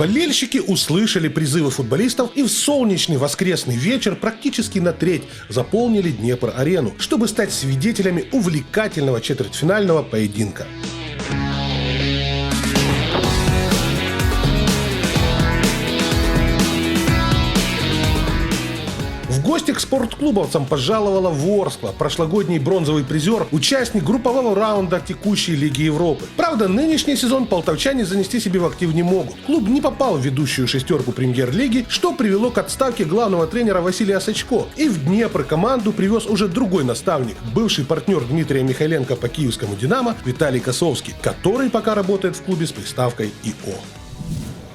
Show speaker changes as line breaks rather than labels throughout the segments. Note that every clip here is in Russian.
Болельщики услышали призывы футболистов и в солнечный воскресный вечер практически на треть заполнили Днепр-арену, чтобы стать свидетелями увлекательного четвертьфинального поединка. В гости к спортклубовцам пожаловала Ворскла, прошлогодний бронзовый призер, участник группового раунда текущей Лиги Европы. Правда, нынешний сезон полтовчане занести себе в актив не могут. Клуб не попал в ведущую шестерку премьер-лиги, что привело к отставке главного тренера Василия Сачко. И в Днепр команду привез уже другой наставник, бывший партнер Дмитрия Михайленко по киевскому «Динамо» Виталий Косовский, который пока работает в клубе с приставкой ИО.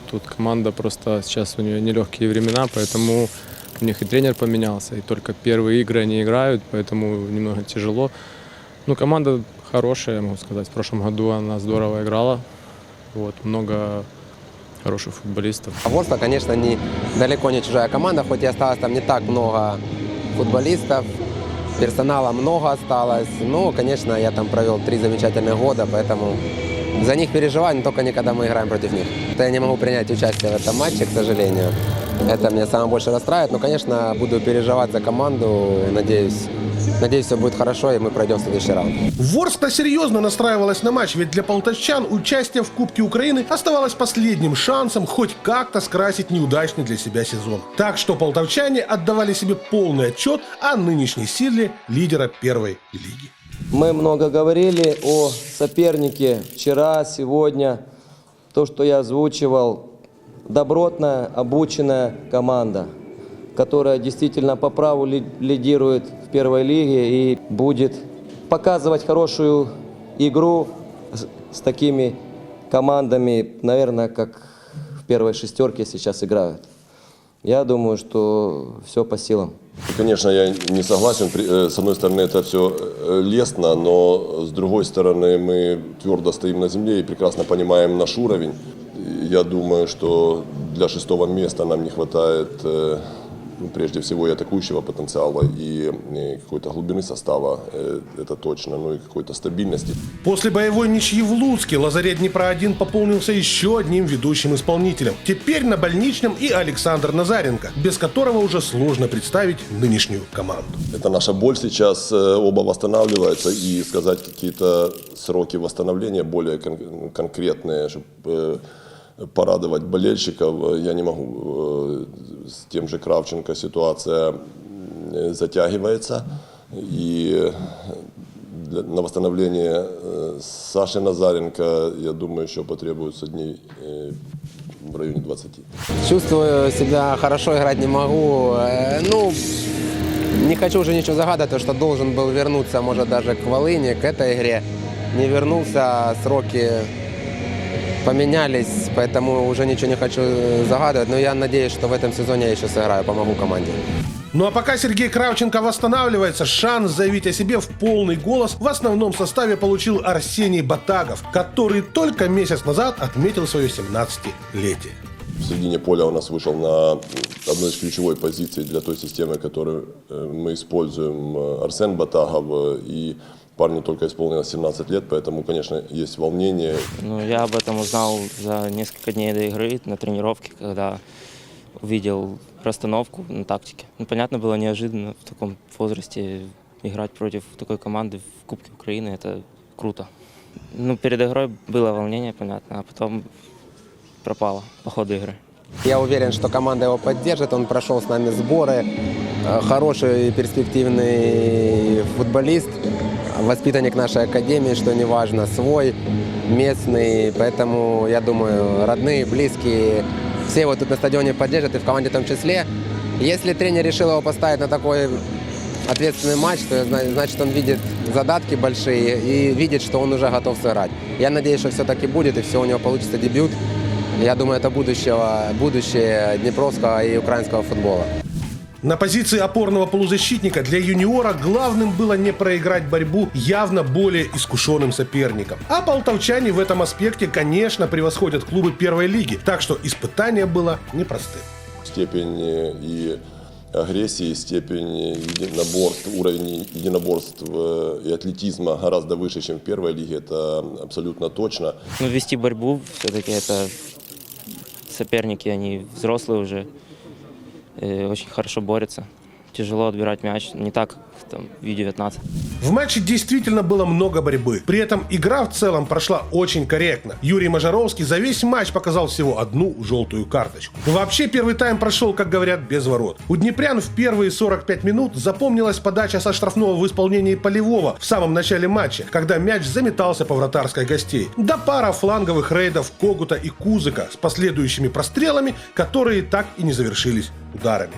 Тут команда просто сейчас у нее нелегкие времена, поэтому у них и тренер поменялся, и только первые игры они играют, поэтому немного тяжело. Ну, команда хорошая, могу сказать. В прошлом году она здорово играла. Вот, много хороших футболистов.
А Ворскла, конечно, не, далеко не чужая команда, хоть и осталось там не так много футболистов, персонала много осталось. Ну, конечно, я там провел три замечательных года, поэтому за них переживаю, но только не когда мы играем против них. Я не могу принять участие в этом матче, к сожалению. Это меня самое больше расстраивает, но, конечно, буду переживать за команду, надеюсь. Надеюсь, все будет хорошо, и мы пройдем следующий раунд.
Ворскла серьезно настраивалась на матч, ведь для полтовчан участие в Кубке Украины оставалось последним шансом хоть как-то скрасить неудачный для себя сезон. Так что полтовчане отдавали себе полный отчет о нынешней силе лидера первой лиги.
Мы много говорили о сопернике вчера, сегодня. То, что я озвучивал, добротная, обученная команда, которая действительно по праву ли- лидирует в первой лиге и будет показывать хорошую игру с такими командами, наверное, как в первой шестерке сейчас играют. Я думаю, что все по силам.
Конечно, я не согласен. Э, С одной стороны, это все лестно, но с другой стороны, мы твердо стоим на земле и прекрасно понимаем наш уровень. Я думаю, что для шестого места нам не хватает э, ну, прежде всего и атакующего потенциала, и э, какой-то глубины состава, э, это точно, ну и какой-то стабильности.
После боевой ничьи в Луцке Лазарет Днепра-1 пополнился еще одним ведущим исполнителем. Теперь на больничном и Александр Назаренко, без которого уже сложно представить нынешнюю команду.
Это наша боль сейчас, э, оба восстанавливаются, и сказать какие-то сроки восстановления более кон- конкретные, чтобы порадовать болельщиков, э, я не могу. Э, С тем же Кравченко ситуация э, затягивается, и для- на восстановление э, Саши Назаренко, я думаю, еще потребуется дней э, в районе 20.
Чувствую себя хорошо, играть не могу. Э, Ну, не хочу уже ничего загадывать, потому что должен был вернуться, может, даже к Волыне, к этой игре. Не вернулся, сроки поменялись, поэтому уже ничего не хочу загадывать. Но я надеюсь, что в этом сезоне я еще сыграю, помогу команде.
Ну а пока Сергей Кравченко восстанавливается, шанс заявить о себе в полный голос в основном составе получил Арсений Батагов, который только месяц назад отметил свое 17-летие.
В середине поля у нас вышел на одной из ключевой позиций для той системы, которую э, мы используем, э, Арсен Батагов. И парню только исполнилось 17 лет, поэтому, конечно, есть волнение.
Ну, я об этом узнал за несколько дней до игры на тренировке, когда увидел расстановку на тактике. Ну, понятно, было неожиданно в таком возрасте играть против такой команды в Кубке Украины. Это круто. Ну, перед игрой было волнение, понятно, а потом пропало по ходу игры.
Я уверен, что команда его поддержит. Он прошел с нами сборы. Э, Хороший перспективный футболист. Воспитанник нашей академии, что не важно, свой, местный. Поэтому, я думаю, родные, близкие, все его тут на стадионе поддержат, и в команде в том числе. Если тренер решил его поставить на такой ответственный матч, то зна- значит он видит задатки большие и видит, что он уже готов сыграть. Я надеюсь, что все-таки будет, и все у него получится дебют. Я думаю, это будущего, будущее Днепровского и украинского футбола.
На позиции опорного полузащитника для юниора главным было не проиграть борьбу явно более искушенным соперникам. А полтовчане в этом аспекте, конечно, превосходят клубы первой лиги, так что испытание было непростым.
Степень э, и агрессии, степень единоборств, уровень единоборств э, и атлетизма гораздо выше, чем в первой лиге, это абсолютно точно.
Ну, вести борьбу все-таки это соперники, они взрослые уже, э, очень хорошо борются. Тяжело отбирать мяч, не так, там, в U19.
В матче действительно было много борьбы. При этом игра в целом прошла очень корректно. Юрий Мажаровский за весь матч показал всего одну желтую карточку. Вообще первый тайм прошел, как говорят, без ворот. У Днепрян в первые 45 минут запомнилась подача со штрафного в исполнении Полевого в самом начале матча, когда мяч заметался по вратарской гостей. Да пара фланговых рейдов Когута и Кузыка с последующими прострелами, которые так и не завершились ударами.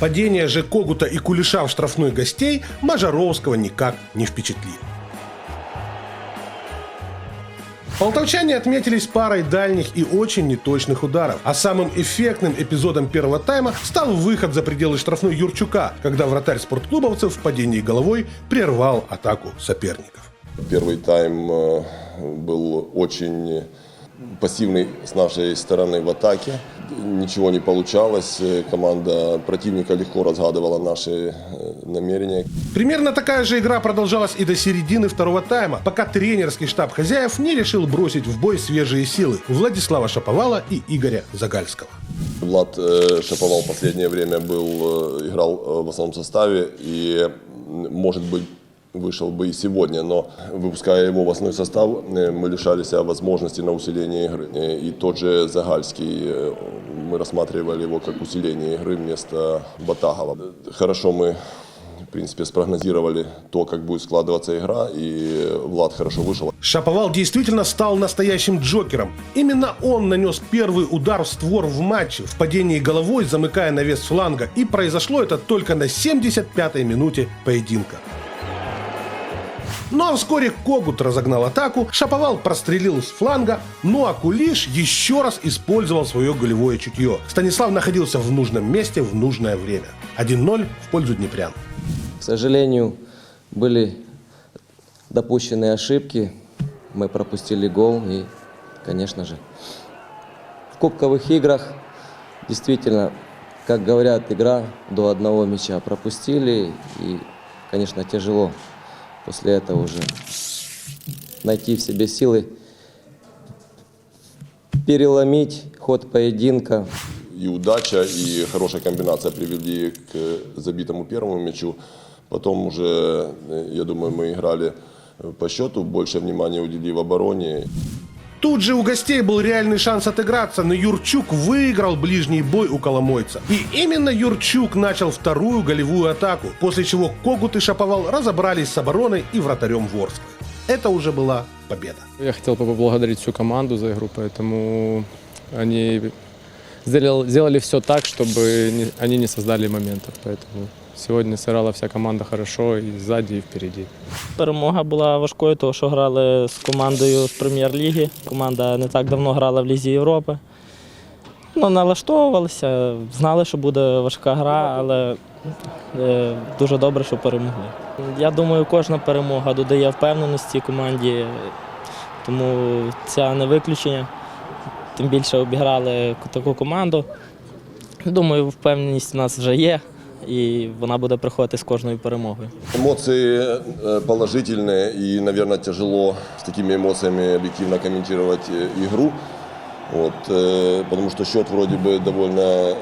Падение же Когута и Кулиша в штрафной гостей Мажаровского никак не впечатлило. Полтавчане отметились парой дальних и очень неточных ударов, а самым эффектным эпизодом первого тайма стал выход за пределы штрафной Юрчука, когда вратарь спортклубовцев в падении головой прервал атаку соперников.
Первый тайм э, был очень пассивный с нашей стороны в атаке. Ничего не получалось. Э, Команда противника легко разгадывала наши э, намерения.
Примерно такая же игра продолжалась и до середины второго тайма, пока тренерский штаб хозяев не решил бросить в бой свежие силы Владислава Шаповала и Игоря Загальского.
Влад э, Шаповал в последнее время был, играл в основном составе и, может быть, вышел бы и сегодня, но выпуская его в основной состав, э, мы лишались э, возможности на усиление игры. Э, И тот же Загальский, мы рассматривали его как усиление игры вместо Батагова. Хорошо мы в принципе, спрогнозировали то, как будет складываться игра, и Влад хорошо вышел.
Шаповал действительно стал настоящим джокером. Именно он нанес первый удар в створ в матче, в падении головой, замыкая навес фланга. И произошло это только на 75-й минуте поединка. Ну а вскоре Когут разогнал атаку, Шаповал прострелил с фланга, ну а Кулиш еще раз использовал свое голевое чутье. Станислав находился в нужном месте в нужное время. 1-0 в пользу Днепрян.
К сожалению, были допущены ошибки. Мы пропустили гол и, конечно же, в кубковых играх действительно, как говорят, игра до одного мяча пропустили. И, конечно, тяжело после этого уже найти в себе силы переломить ход поединка.
И удача, и хорошая комбинация привели к забитому первому мячу. Потом уже, э, я думаю, мы играли по счету, больше внимания уделив обороне.
Тут же у гостей был реальный шанс отыграться, но Юрчук выиграл ближний бой у Коломойца. И именно Юрчук начал вторую голевую атаку, после чего Когут и Шаповал разобрались с обороной и вратарем Ворскла. Это уже была победа.
Я хотел поблагодарить всю команду за игру, поэтому они сделали, сделали все так, чтобы не- они не создали моментов. Поэтому сегодня сыграла вся команда хорошо и сзади, и впереди.
Перемога була важкою, тому що грали з командою з прем'єр-ліги. Команда не так давно грала в Лізі Європи. Ну, налаштовувалися, знали, що буде важка гра, але е, дуже добре, що перемогли. Я думаю, кожна перемога додає впевненості команді, тому це не виключення. Тим більше обіграли таку команду. Думаю, впевненість у нас вже є, і вона буде приходити з кожною перемогою.
Эмоции э, положительные, и, наверное, тяжело с такими эмоциями объективно комментировать э, игру. Вот, э, потому что счет вроде бы довольно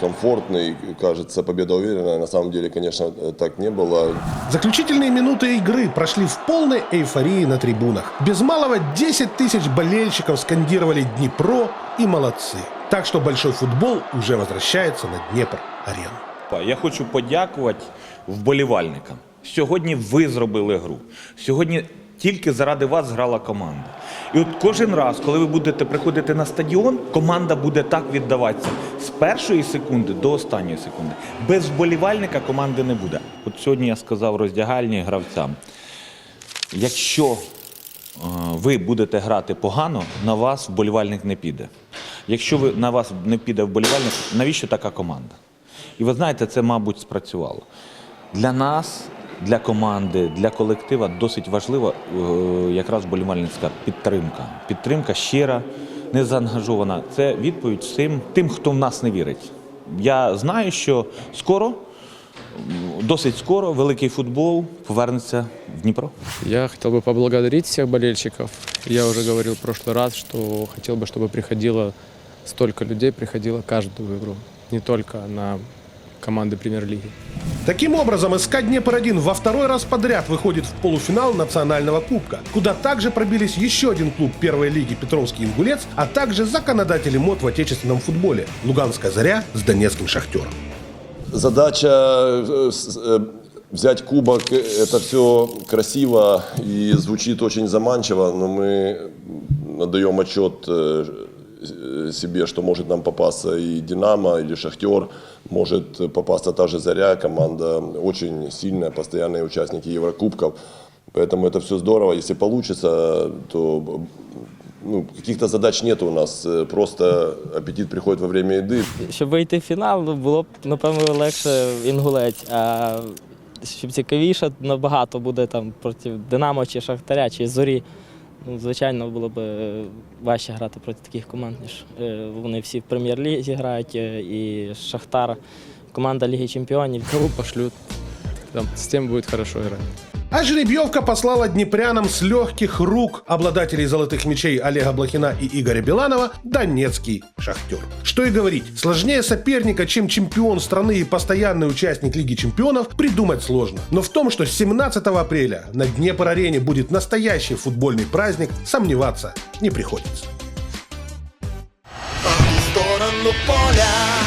комфортный, кажется, победа уверенная. На самом деле, конечно, так не было.
Заключительные минуты игры прошли в полной эйфории на трибунах. Без малого 10 тысяч болельщиков скандировали «Днепро» и «Молодцы». Так что большой футбол уже возвращается на Днепр-арену.
Я хочу подякувати вболівальникам. Сьогодні ви зробили гру. Сьогодні тільки заради вас грала команда. І от кожен раз, коли ви будете приходити на стадіон, команда буде так віддаватися з першої секунди до останньої секунди. Без вболівальника команди не буде. От сьогодні я сказав роздягальні гравцям. Якщо е, ви будете грати погано, на вас вболівальник не піде. Якщо ви, на вас не піде вболівальник, навіщо така команда? І ви знаєте, це, мабуть, спрацювало. Для нас, для команди, для колектива досить важлива е, якраз вболівальницька підтримка. Підтримка щира, не заангажована. Це відповідь всім тим, хто в нас не вірить. Я знаю, що скоро, м, досить скоро, великий футбол повернеться в Дніпро.
Я хотел бы поблагодарить всех болельщиков. Я уже говорил в прошлый раз, что хотел бы, чтобы приходило столько людей приходило каждую игру, не только на команды премьер-лиги.
Таким образом, СК Днепр-1 во второй раз подряд выходит в полуфинал национального кубка, куда также пробились еще один клуб первой лиги Петровский Ингулец, а также законодатели МОД в отечественном футболе – Луганская Заря с Донецким Шахтером.
Задача э, э, взять кубок, это все красиво и звучит очень заманчиво, но мы отдаем отчет э, себе, что может нам попасться и Динамо, или Шахтер, может попасться та же Заря, команда очень сильная, постоянные участники Еврокубков. Поэтому это все здорово. Если получится, то ну, каких-то задач нет у нас. Э, Просто аппетит приходит во время еды.
Щоб вийти в фінал, ну, було б, напевно, легше інгулець. А щоб цікавіше, набагато буде там проти Динамо чи Шахтаря, чи Зорі. Ну, звичайно, було б е, важче грати проти таких команд, ніж е, вони всі в прем'єр-лізі грають, е, і Шахтар, команда Ліги Чемпіонів.
Кого пошлють. там, з тим буде добре играть.
А жеребьевка послала днепрянам с легких рук обладателей золотых мячей Олега Блохина и Игоря Биланова Донецкий Шахтер. Что и говорить, сложнее соперника, чем чемпион страны и постоянный участник Лиги чемпионов, придумать сложно. Но в том, что 17 апреля на Днепр-арене будет настоящий футбольный праздник, сомневаться не приходится.
в сторону поля